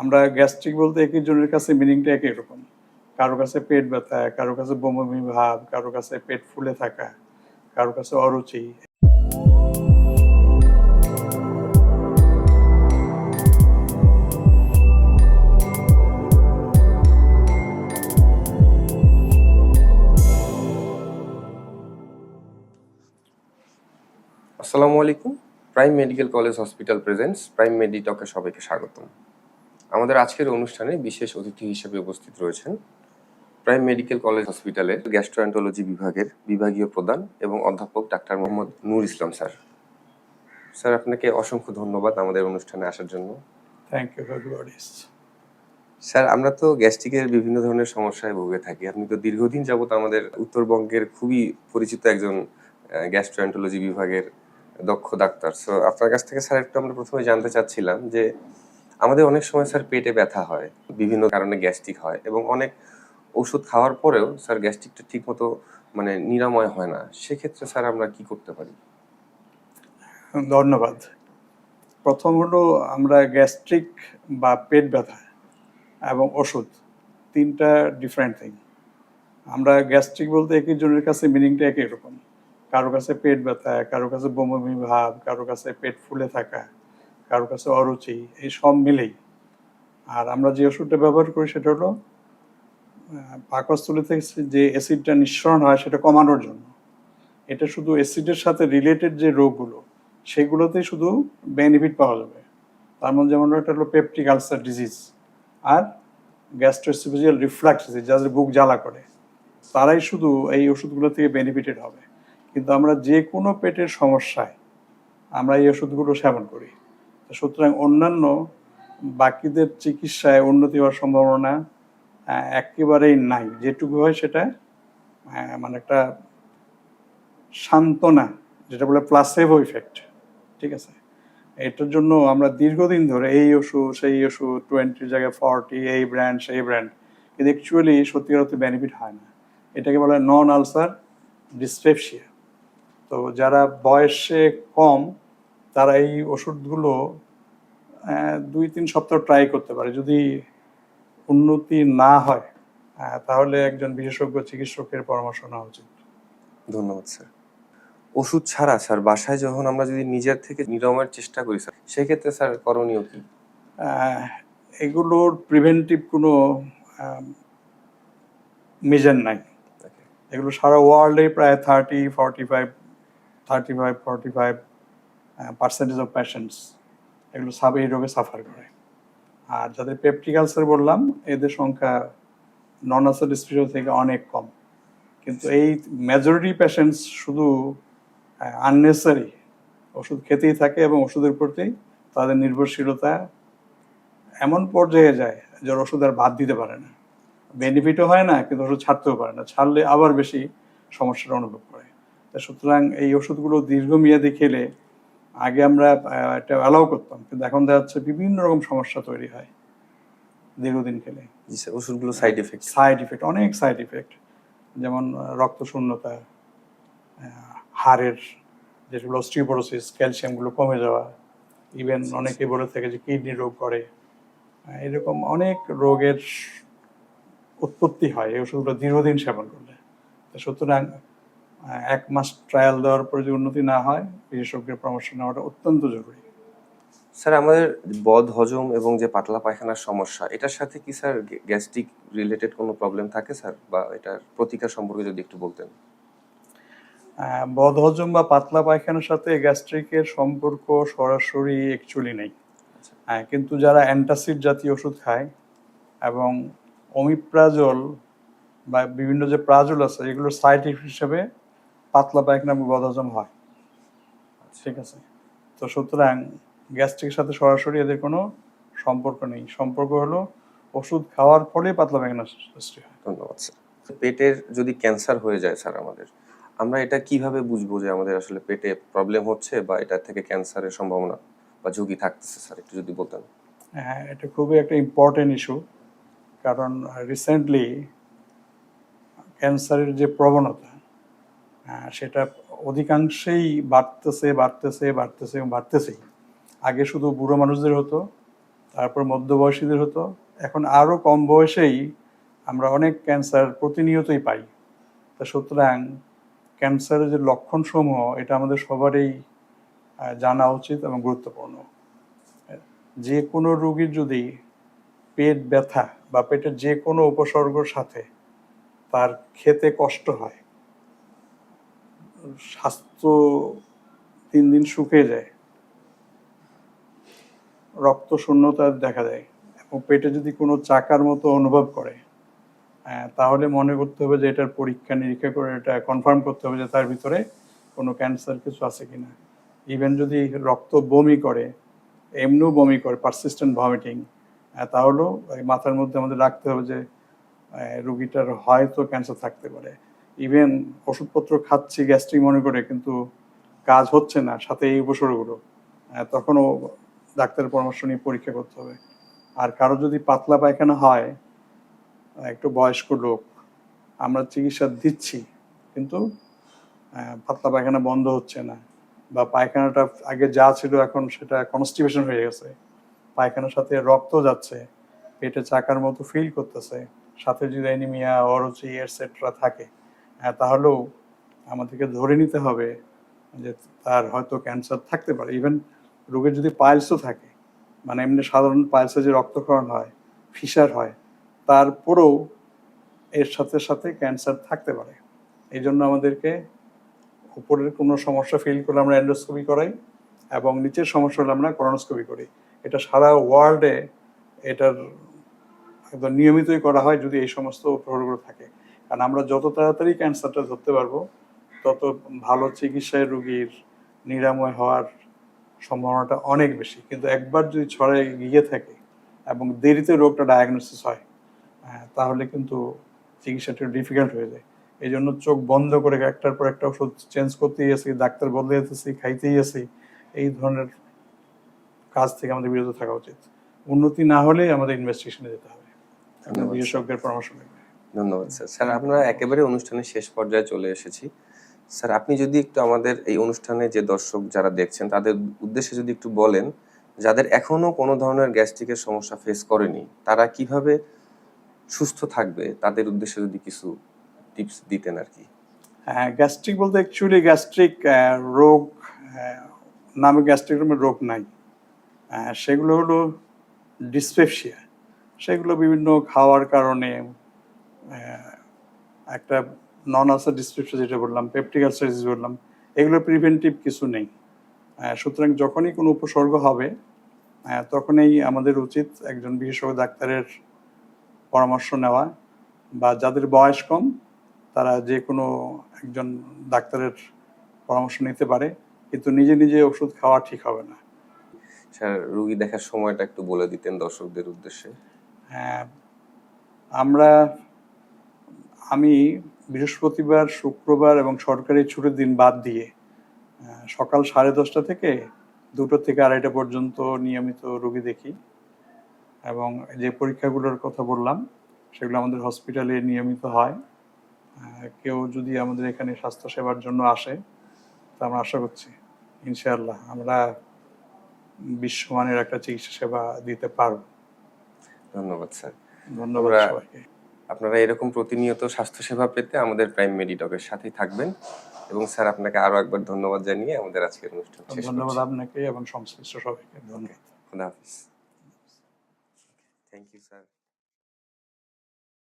আমরা গ্যাস্ট্রিক বলতে একই জনের কাছে মিনিংটা একই রকম। কারও কাছে পেট ব্যথা, কারও কাছে বমি ভাব, কারও কাছে পেট ফুলে থাকা, কারও কাছে অরুচি। আসসালামু আলাইকুম। Prime medical college hospital presents, prime মেডিটকে সবাইকে স্বাগতম। আমাদের আজকের অনুষ্ঠানে বিশেষ অতিথি হিসেবে উপস্থিত রয়েছেন প্রাইম মেডিকেল কলেজ হসপিটালের গ্যাস্ট্রোএন্টোলজি বিভাগের বিভাগীয় প্রধান এবং অধ্যাপক doctor Mohammad Nur Islam sir. Sir আপনাকে অসংখ্য ধন্যবাদ আমাদের অনুষ্ঠানে আসার জন্য। থ্যাংক ইউ স্যার আমরা তো গ্যাস্ট্রিকের বিভিন্ন ধরনের সমস্যায় ভুগে থাকি। আপনি তো দীর্ঘদিন যাবত আমাদের উত্তরবঙ্গের খুবই পরিচিত একজন গ্যাস্ট্রোএন্টোলজি বিভাগের দক্ষ ডাক্তার। সো আপনার কাছ থেকে স্যার একটু আমরা প্রথমে জানতে চাচ্ছিলাম যে আমাদের অনেক সময় স্যার পেটে ব্যথা হয়, বিভিন্ন কারণে গ্যাস্ট্রিক হয় এবং অনেক ওষুধ খাওয়ার পরেও স্যার গ্যাস্ট্রিকটা ঠিকমতো মানে নিরাময় হয় না। সেক্ষেত্রে স্যার আমরা কি করতে পারি? ধন্যবাদ। প্রথম হলো আমরা গ্যাস্ট্রিক বা পেট ব্যথা এবং ওষুধ, তিনটা ডিফারেন্ট থিং আমরা গ্যাস্ট্রিক বলতে একই জনের কাছে মিনিংটা একই রকম। কারও কাছে পেট ব্যথা, কারও কাছে বমি ভাব, কারও কাছে পেট ফুলে থাকা। কারও কাছে অরুচি, এই সব মিলেই। আর আমরা যে ওষুধটা ব্যবহার করি সেটা হলো পাকস্থলী থেকে যে অ্যাসিডটা নিঃসরণ হয় সেটা কমানোর জন্য। এটা শুধু অ্যাসিডের সাথে রিলেটেড যে রোগগুলো, সেগুলোতেই শুধু বেনিফিট পাওয়া যাবে। তার মধ্যে যেমন একটা হলো পেপটিক আলসার ডিজিজ আর গ্যাস্ট্রোসিফিজিয়াল রিফ্লাক্স যাদের বুক জ্বালা করে। তারাই শুধু এই ওষুধগুলো থেকে বেনিফিটেড হবে। কিন্তু আমরা যে কোনো পেটের সমস্যায় আমরা এই ওষুধগুলো সেবন করি। সুতরাং অন্যান্য বাকিদের চিকিৎসায় উন্নতি হওয়ার সম্ভাবনা একেবারেই নাই। যেটুকু হয় সেটা মানে একটা সান্ত্বনা, যেটা বলে প্লাসেভো ইফেক্ট ঠিক আছে? এটার জন্য আমরা দীর্ঘদিন ধরে এই ওষুধ, সেই ওষুধ টোয়েন্টির জায়গায় ফর্টি এই ব্র্যান্ড সেই ব্র্যান্ড কিন্তু অ্যাকচুয়ালি সত্যিকার অর্থে বেনিফিট হয় না। এটাকে বলে নন আলসার ডিসপেপসিয়া তো যারা বয়সে কম তারা এই ওষুধগুলো দুই তিন সপ্তাহ ট্রাই করতে পারে। যদি উন্নতি না হয় তাহলে একজন বিশেষজ্ঞ চিকিৎসকের পরামর্শ নেওয়া উচিত। ধন্যবাদ স্যার। ওষুধ ছাড়া স্যার বাসায় যখন আমরা যদি নিজের থেকে নিরাময়ের চেষ্টা করি স্যার সেক্ষেত্রে স্যার করণীয় কি? এগুলোর প্রিভেন্টিভ কোনো মেজার নাই। এগুলো সারা ওয়ার্ল্ডে প্রায় thirty forty five thirty five forty five percentage of patients এগুলো সাব এই রোগে সাফার করে। আর যাদের পেপটিক আলসার বললাম, এদের সংখ্যা নন আলসার ডিস্ট্রিবিউশন থেকে অনেক কম। কিন্তু এই মেজরিটি পেশেন্টস শুধু আননেসারি ওষুধ খেতেই থাকে এবং ওষুধের প্রতি তাদের নির্ভরশীলতা এমন পর্যায়ে যায় যে ওরা ওষুধ আর বাদ দিতে পারে না। বেনিফিটও হয় না, কিন্তু ওষুধ ছাড়তেও পারে না। ছাড়লে আবার বেশি সমস্যার অনুভব করে। সুতরাং এই ওষুধগুলো দীর্ঘমেয়াদী খেলে আগে আমরা এটা অ্যালাউ করতাম কিন্তু এখন দেখা যাচ্ছে বিভিন্ন রকম সমস্যা তৈরি হয় দীর্ঘদিন খেলে। জি স্যার ওষুধগুলো সাইড এফেক্ট সাইড ইফেক্ট অনেক সাইড ইফেক্ট যেমন রক্ত শূন্যতা হাড়ের যেগুলো অস্টিওপোরোসিস ক্যালসিয়ামগুলো কমে যাওয়া ইভেন অনেকে বলে থাকে যে কিডনি রোগ করে। এরকম অনেক রোগের উৎপত্তি হয় এই ওষুধগুলো দীর্ঘদিন সেবন করলে। তো সুতরাং এক মাস ট্রায়াল দেওয়ার পরে যদি উন্নতি না হয় বিশেষজ্ঞের পরামর্শ নেওয়াটা অত্যন্ত জরুরি। স্যার আমাদের বদ হজম এবং যে পাতলা পায়খানার সমস্যা এটার সাথে কি স্যার গ্যাস্ট্রিক রিলেটেড কোনো প্রবলেম থাকে স্যার? বা এটার প্রতিকার সম্পর্কে যদি একটু বলতেন। আহ, বদহজম বা পাতলা পায়খানার সাথে গ্যাস্ট্রিকের সম্পর্ক সরাসরি অ্যাকচুয়ালি নেই। হ্যাঁ কিন্তু যারা অ্যান্টাসিড জাতীয় ওষুধ খায় এবং অমিপ্রাজল বা বিভিন্ন যে প্রাজল আছে এগুলোর সাইড ইফেক্ট হিসেবে পাতলা পায়খানা এবং বদহজম হয়। ঠিক আছে? তো সুতরাং গ্যাস্ট্রিকের সাথে সরাসরি এদের কোনো সম্পর্ক নেই। সম্পর্ক হলো ওষুধ খাওয়ার ফলে পাতলা পায়খানা সৃষ্টি হয়। ধন্যবাদ স্যার। পেটের যদি ক্যান্সার হয়ে যায় স্যার আমাদের আমরা এটা কীভাবে বুঝব যে আমাদের আসলে পেটে প্রবলেম হচ্ছে বা এটা থেকে ক্যান্সারের সম্ভাবনা বা ঝুঁকি থাকতেছে স্যার একটু যদি বলতেন? হ্যাঁ এটা খুবই একটা ইম্পর্টেন্ট ইস্যু কারণ রিসেন্টলি ক্যান্সারের যে প্রবণতা সেটা অধিকাংশেই বাড়তেছে বাড়তেছে বাড়তেছে এবং বাড়তেছেই। আগে শুধু বুড়ো মানুষদের হতো, তারপর মধ্যবয়সীদের হতো। এখন আরও কম বয়সেই আমরা অনেক ক্যান্সার প্রতিনিয়তই পাই। তা সুতরাং ক্যান্সারের যে লক্ষণসমূহ, এটা আমাদের সবারই জানা উচিত এবং গুরুত্বপূর্ণ। যে কোনো রোগীর যদি পেট ব্যথা বা পেটের যে কোনো উপসর্গর সাথে তার খেতে কষ্ট হয় স্বাস্থ্য তিন দিন শুকিয়ে যায় রক্ত শূন্যতা দেখা যায় এবং পেটে যদি কোনো চাকার মতো অনুভব করে তাহলে মনে করতে হবে যে এটার পরীক্ষা নিরীক্ষা করে এটা কনফার্ম করতে হবে যে তার ভিতরে কোনো ক্যান্সার কিছু আছে কি না ইভেন যদি রক্ত বমি করে, এমনিও বমি করে পারসিস্টেন্ট ভমিটিং তাহলেও মাথার মধ্যে আমাদের রাখতে হবে যে রুগীটার হয়তো ক্যান্সার থাকতে পারে। ইভেন ওষুধপত্র খাচ্ছি গ্যাস্ট্রিক মনে করে কিন্তু কাজ হচ্ছে না সাথে এই উপসর্গগুলো। আহ, তখনও ডাক্তারের পরামর্শ নিয়ে পরীক্ষা করতে হবে। আর কারও যদি পাতলা পায়খানা হয় একটু বয়স্ক লোক আমরা চিকিৎসা দিচ্ছি কিন্তু পাতলা পায়খানা বন্ধ হচ্ছে না। বা পায়খানাটা আগে যা ছিল এখন সেটা কনস্টিপেশন হয়ে গেছে। পায়খানার সাথে রক্ত যাচ্ছে পেটে চাকার মতো ফিল করতেছে। সাথে যদি অ্যানিমিয়া অরুচি এটসেট্রা থাকে। আহ, তাহলেও আমাদেরকে ধরে নিতে হবে যে তার হয়তো ক্যান্সার থাকতে পারে। ইভেন রোগের যদি পাইলসও থাকে মানে এমনি সাধারণ পাইলসে যে রক্তক্ষরণ হয় ফিসার হয় তারপরেও এর সাথে সাথে ক্যান্সার থাকতে পারে। এই জন্য আমাদেরকে উপরের কোনো সমস্যা ফিল করলে আমরা এন্ডোস্কোপি করাই এবং নিচের সমস্যা হলে আমরা করোনোস্কোপি করি। এটা সারা ওয়ার্ল্ডে এটার একদম নিয়মিতই করা হয় যদি এই সমস্ত প্রহরগুলো থাকে। কারণ আমরা যত তাড়াতাড়ি ক্যান্সারটা ধরতে পারব তত ভালো চিকিৎসায় রোগীর নিরাময় হওয়ার সম্ভাবনাটা অনেক বেশি। কিন্তু একবার যদি ছড়ায় গিয়ে থাকে এবং দেরিতে রোগটা ডায়াগনোসিস হয় আহ, তাহলে কিন্তু চিকিৎসাটা ডিফিকাল্ট হয়ে যায়। এই জন্য চোখ বন্ধ করে একটার পর একটা ওষুধ চেঞ্জ করতেই আছি ডাক্তার বদলে যেতেছি খাইতেই আছি এই ধরনের কাজ থেকে আমাদের বিরত থাকা উচিত। উন্নতি না হলে আমাদের ইনভেস্টিগেশনে যেতে হবে। বিশেষজ্ঞের পরামর্শ লাগবে ধন্যবাদ, স্যার। স্যার, আমরা একেবারে অনুষ্ঠানের শেষ পর্যায়ে চলে এসেছি। স্যার, আপনি যদি একটু আমাদের এই অনুষ্ঠানে যে দর্শক যারা দেখছেন, তাদের উদ্দেশ্যে যদি একটু বলেন, যাদের এখনও কোনো ধরনের গ্যাস্ট্রিকের সমস্যা ফেস করেনি, তারা কীভাবে সুস্থ থাকবে? তাদের উদ্দেশ্যে যদি কিছু টিপস দিতেন আর কি। হ্যাঁ গ্যাস্ট্রিক বলতে অ্যাকচুয়ালি গ্যাস্ট্রিক রোগ নামে গ্যাস্ট্রিক রোগ নাই। সেগুলো হলো ডিসপেপসিয়া। সেগুলো বিভিন্ন খাওয়ার কারণে একটা নন আলসার ডিসপেপসিয়া যেটা বললাম পেপটিক আলসার বললাম এগুলো প্রিভেন্টিভ কিছু নেই। সুতরাং যখনই কোনো উপসর্গ হবে তখনই আমাদের উচিত একজন বিশেষজ্ঞ ডাক্তারের পরামর্শ নেওয়া বা যাদের বয়স কম তারা যে কোনো একজন ডাক্তারের পরামর্শ নিতে পারে কিন্তু নিজে নিজে ওষুধ খাওয়া ঠিক হবে না। স্যার রুগী দেখার সময়টা একটু বলে দিতেন দর্শকদের উদ্দেশ্যে। হ্যাঁ, আমরা আমি বৃহস্পতিবার শুক্রবার এবং সরকারি ছুটির দিন বাদ দিয়ে সকাল সাড়ে দশটা থেকে দুটো থেকে আড়াইটা পর্যন্ত নিয়মিত রোগী দেখি এবং যে পরীক্ষাগুলোর কথা বললাম সেগুলো আমাদের হসপিটালে নিয়মিত হয়। কেউ যদি আমাদের এখানে স্বাস্থ্য সেবার জন্য আসে তা আমরা আশা করছি ইনশাআল্লাহ আমরা বিশ্বমানের একটা চিকিৎসা সেবা দিতে পারব। ধন্যবাদ স্যার। ধন্যবাদ সবাইকে। আপনারা এরকম প্রতিনিয়ত স্বাস্থ্যসেবা পেতে আমাদের প্রাইম মেডিটকের সাথেই থাকবেন। এবং স্যার আপনাকে আরও একবার ধন্যবাদ জানিয়ে আমাদের আজকের অনুষ্ঠান শেষ ধন্যবাদ আপনাকে এবং সংশ্লিষ্ট সবাইকে। ধন্যবাদ। খুদা হাফিজ। Thank you sir